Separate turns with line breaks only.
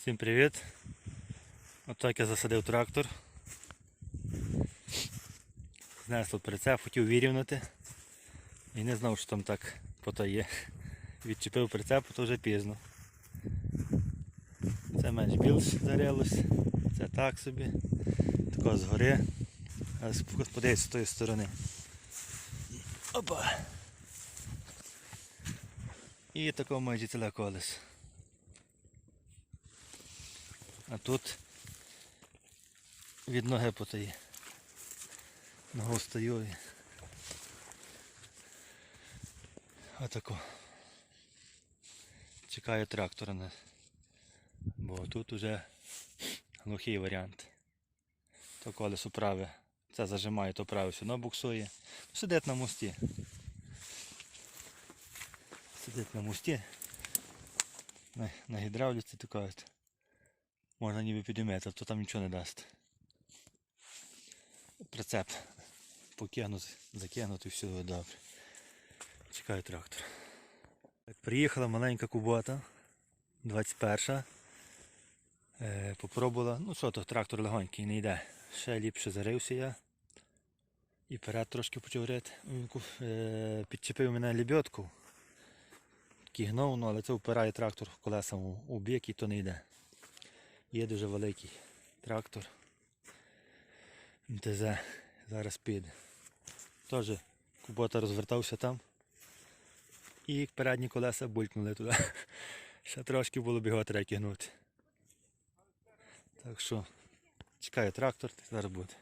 Всім привіт! Отак я засадив трактор. Знесло прицеп, хотів вирівняти. І не знав, що там так потає. Відчепив прицеп, то вже пізно. Це менш більш зарялось, це так собі. Тако згори. А подивіться з тої сторони. Опа! І тако майже ціле колесо. А тут від ноги потає. Ногу стою і отако. Чекаю трактора на. Бо тут уже глухий варіант. То колесо праве. Це зажимає, то праве одно буксує. Сидить на мості. Сидить на мості. На, гідравліці така. Можна ніби підіймати, то там нічого не дасть. Прицеп покинути, закинути і все добре. Чекаю трактор. Приїхала маленька кубота, 21. Е, попробувала, ну що то, трактор легонький не йде. Ще ліпше зарився я. І вперед трошки почав рити. Е, підчепив мене лебедку. Кігнув, ну, але це впирає трактор колесом у бік і то не йде. Є дуже великий трактор. МТЗ зараз піде. Теж кубота розвертався там. І передні колеса булькнули туди. Ще трошки було б його треба кигнути. Так що чекаю трактор, зараз буде.